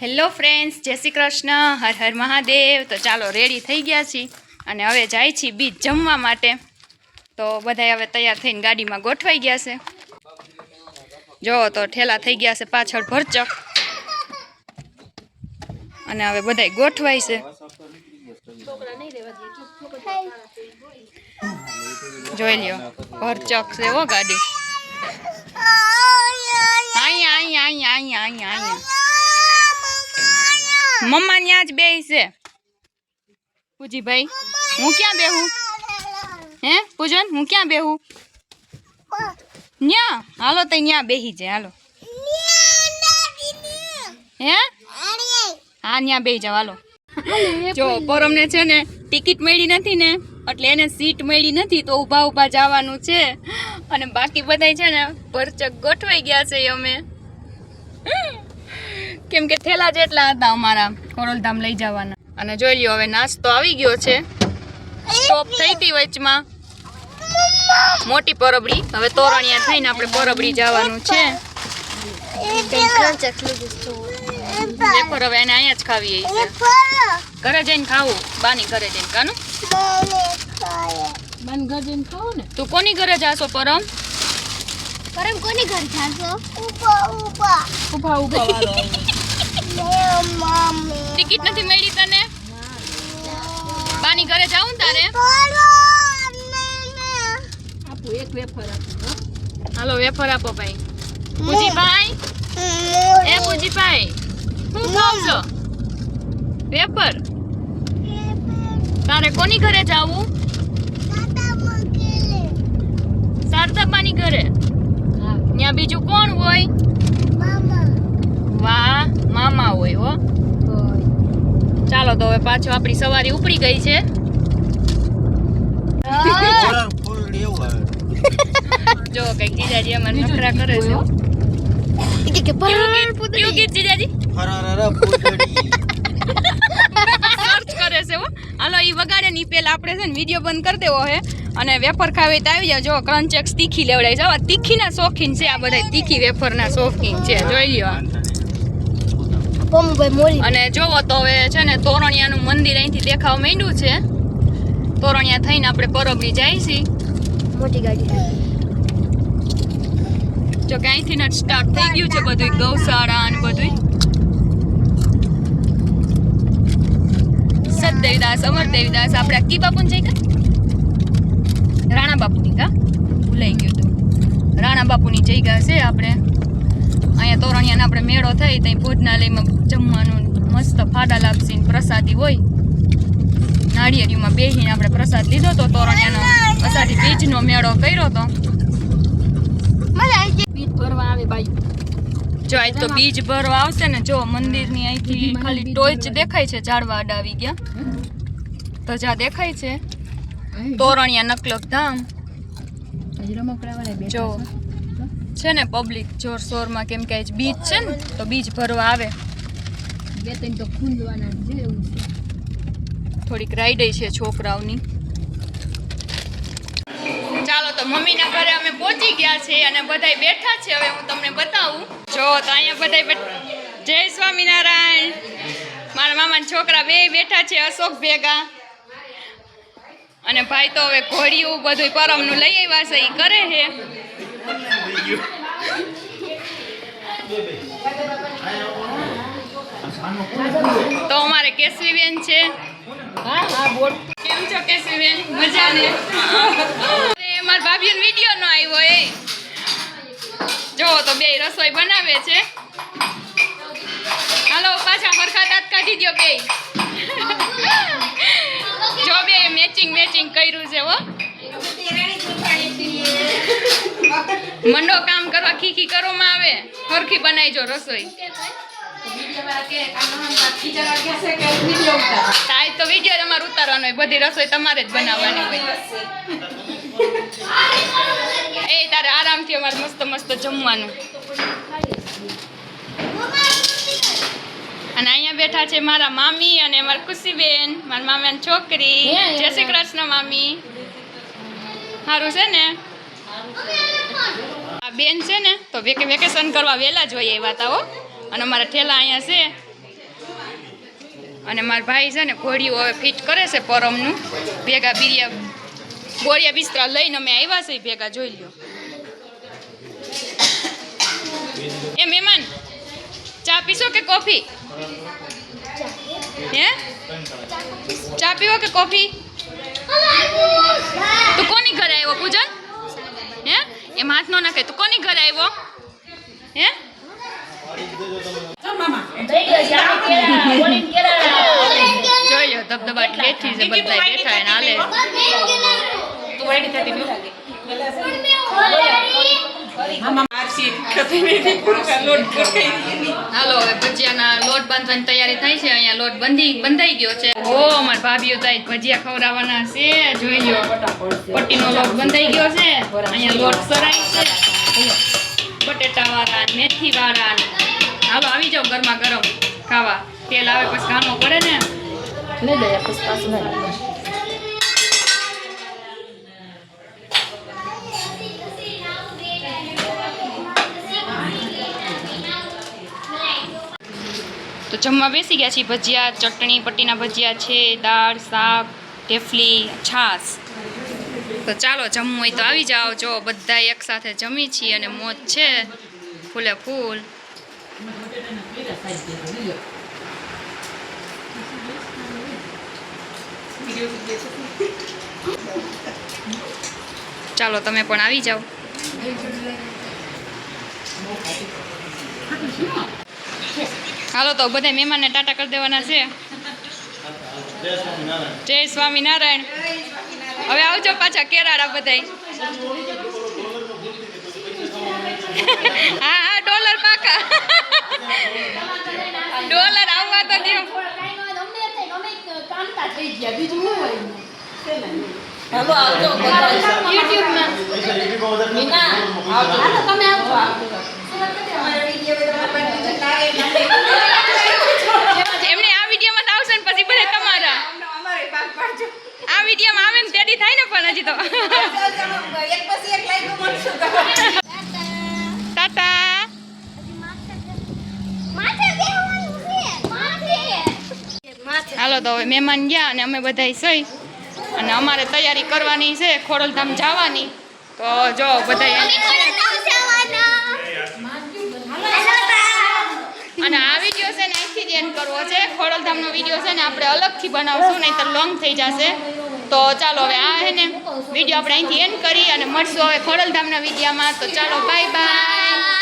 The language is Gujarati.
હેલો ફ્રેન્ડ્સ, જય શ્રી કૃષ્ણ, હર હર મહાદેવ. તો ચાલો, રેડી થઈ ગયા છીએ અને હવે જાય છીએ બીજ જમવા માટે. તો બધા હવે તૈયાર થઈને ગાડીમાં ગોઠવાઈ ગયા છે. જો, તો ઠેલા થઈ ગયા છે પાછળ ભરચક. અને હવે બધા ગોઠવાય છે. જોઈ લ્યો, ભરચક છે ઓ ગાડી. અહીંયા અહીંયા અહીંયા અહીંયા અહીંયા મમ્મા ત્યાં જ બે છે. પૂજીભાઈ, હું ક્યાં બેહું? હે, પૂજન, હું ક્યાં બેહું? ન્યા, હાલો તો ન્યા બેહી જાય હાલો. હે? હા, ન્યા બેહી જાવ હાલો. જો, પરમને છે ને, ટિકિટ મળી નથી ને, એટલે એને સીટ મળી નથી, તો ઊભા ઊભા જવાનું છે. અને બાકી બધાય છે ને, ભરચક ગોઠવાઈ ગયા છે અમે. કેમ કે થેલા જેટલા હતા અમારા કોરોલધામ લઈ જવાના. અને જોઈ લ્યો હવે નાસ્તો આવી ગયો છે. સ્ટોપ થઈ હતી વચમાં. મોટી પરબડી. હવે તોરણિયા થઈને આપણે પરબડી જવાનું છે. હવે એને અહીંયા જ ખાવી ઘરે જઈને ખાવું. બાની ઘરે જઈને કાનું મને ઘર જઈને ખાઓ ને? તું કોની ઘરે જાશો પરમ? પરમ કોની ઘર જાશો? ઊભા ઊભા. ઊભા ઊભા વાળો. આવ્યો. મમ્મી ટિકિટ નથી મળી તને? બાની ઘરે જાવું ને તારે? આપું એક વેફર આપો હાલો વેફર આપો ભાઈ. પૂજીભાઈ એ પૂજીભાઈ શું ખાવ છો? વેફર? તારે કોની ઘરે જાવું? શારદાબાની ઘરે. હા. ત્યાં બીજું કોણ હોય? વાહ. હોય હો. ચાલો તો હવે પાછો આપણી સવારી ઉપડી ગઈ છે. જો કંઈક જીજાજી અમારે નખરા કરે છે. સર્ચ કરે છે હો. હાલો ઈ વગાડે ની પેલા આપણે છે ને વીડિયો બંધ કરી દેવો હે. અને વેફર ખાવી તો આવી જાવ જો ક્રંચેક્સ તીખી લેવડાવી જાવ તીખીના શોખીન છે આ બધા તીખી વેફરના શોખીન છે. જોઈ લ્યો આ. મોરી. અને જોવો તો હવે છે ને તોરણિયાનું મંદિર અહીંથી દેખાવ માંડ્યું છે. તોરણિયા થઈને આપણે પરબડી જાય છીએ. મોટી ગાડી. જો કે અહીંથી જ સ્ટાર્ટ થઈ ગયું છે બધું ગૌશાળા અને બધું સતદેવીદાસ અમર દેવીદાસ આપણે કી બાપુને જઈ રાણા બાપુની કા? ભૂલાઈ ગયું હતું રાણા બાપુની જગ્યા છે આપણે. અહીંયા તોરણિયાને આપણે મેળો થઈ ત્યાં ભોજનાલયમાં જમવાનું મસ્ત ફાડા લાપસી ને પ્રસાદી હોય. નાળિયેરીમાં બેસીને આપણે પ્રસાદ લીધો તો તોરણિયાનો અષાઢી બીજનો મેળો કર્યો તો. આવી પીઠ ભરવા આવે બાઈ. જો આજ તો બીજ ભરવા આવશે ને જો મંદિરની અહીંથી ખાલી ટોચ દેખાય છે ઝાડવા અડાવી ગયા. ધજા દેખાય છે. તોરણિયા નકલક ધામ. રમકડા વાળા જો. છે. ને પબ્લિક જોર શોરમાં કેમ કે આજ બીજ છે ને તો બીજ ભરવા આવે. બે ત્રણ તો ખુંદવાના છે એવું છે. થોડીક રાઈડ છે છોકરાઓની. ચાલો તો મમ્મીના ઘરે અમે પહોંચી ગયા છે અને બધાય બેઠા છે. હવે હું તમને બતાવું. જો તો અહીંયા બધાય જય સ્વામિનારાયણ. મારા મામાના છોકરા બે બેઠા છે અશોક ભેગા. અને ભાઈ તો હવે ઘોડીયું બધું પરમનું લઈ આવ્યા છે એ કરે છે. તો અમારે કેસરીબેન છે. કેમ છો મજા ને મારા ભાભીનો વીડિયો નો આવ્યો એ. જો, તો બે રસોઈ બનાવે છે. હાલો, પાછા ફરખા દાંત કાઢી દ્યો બે. જો બે મેચિંગ મેચિંગ કર્યું છે, હો. મંડો કામ કરવા ખીખી કરવામાં આવે. હરખી બનાવીજો રસોઈ. તાય તો વીડિયો તમારે ઉતારવાનો હોય. બધી રસોઈ તમારે જ બનાવવાની એ તારે આરામથી અમારે મસ્ત મસ્ત જમવાનું. અને અહીંયા બેઠા છે મારા મામી અને મારા ખુશીબેન, મારા મામાની છોકરી. જય શ્રી કૃષ્ણ મામી. સારું છે ને? આ બેન છે ને તો વેકે વેકેશન કરવા વહેલા જ હોય એવા તા અને અમારા ઠેલા અહીંયા છે. અને મારા ભાઈ છે ને ઘોડીઓ હવે ફિટ કરે છે પરમનું. ભેગા બિરિયા બોરિયા બિસ્તરા લઈને અમે આવ્યા છે ભેગા જોઈ લ્યો. એ મહેમાન ચા પીશો કે કોફી? હે? ચા પીવો કે કોફી? તું કોની ઘરે આવ્યો પૂજન એમ હાથ નો નાખે. તું કોની ઘરે આવ્યો? હે? જોઈ લો ધબધબાટ બેઠી છે બધા બેઠા એને હાલે. હાલો હવે ભજીયાના લોટ બાંધવાની તૈયારી થાય છે. અહીંયા લોટ બંધી બંધાઈ ગયો છે. ઓ અમાર ભાભીઓ થાય ભજીયા ખવડાવવાના છે. જોઈ લો પટ્ટીનો લોટ બંધાઈ ગયો છે. અહીંયા લોટ સરાય છે. બટેટા વાળા મેથી વાળા હાલો આવી જાઓ ગરમા ગરમ ખાવા. તેલ આવે પછી ઘામો પડે ને? લઈ દઈએ પછી પાછું તો જમવા બેસી ગયા છીએ. ભજીયા, ચટણી પટ્ટીના ભજીયા છે, દાળ, શાક, ઢેફલી, છાશ. તો ચાલો, જમવું હોય તો આવી જાઓ. જો બધા એક સાથે જમી છીએ અને મોજ છે. ફૂલે ફૂલ. ચાલો, તમે પણ આવી જાઓ. હાલો તો બધા મહેમાનને ટાટા કરી દેવાના છે. જય સ્વામિનારાયણ. હવે આવજો પાછા કેરાડા બધાય. હા હા ડોલર પાકા. ડોલર આવવા તો દો એમને આ વિડીયોમાં તો આવશે ને પછી બધા તમારા આ વિડીયોમાં આવે ને તેડી થાય ને પણ હજી તો ટાટા હાલો તો હવે મહેમાન ગયા અને અમે બધા સહી અને અમારે તૈયારી કરવાની છે ખોડલધામ જવાની. તો જો બધા અને આ વીડિયો છે ને અહીંથી જ એન્ડ કરવો છે. ખોડલધામનો વીડિયો છે ને આપણે અલગથી બનાવશું નહીં તો લોંગ થઈ જશે. તો ચાલો હવે આ હે ને વીડિયો આપણે અહીંથી એન્ડ કરી અને મળશું હવે ખોડલધામના વિડીયામાં. તો ચાલો બાય બાય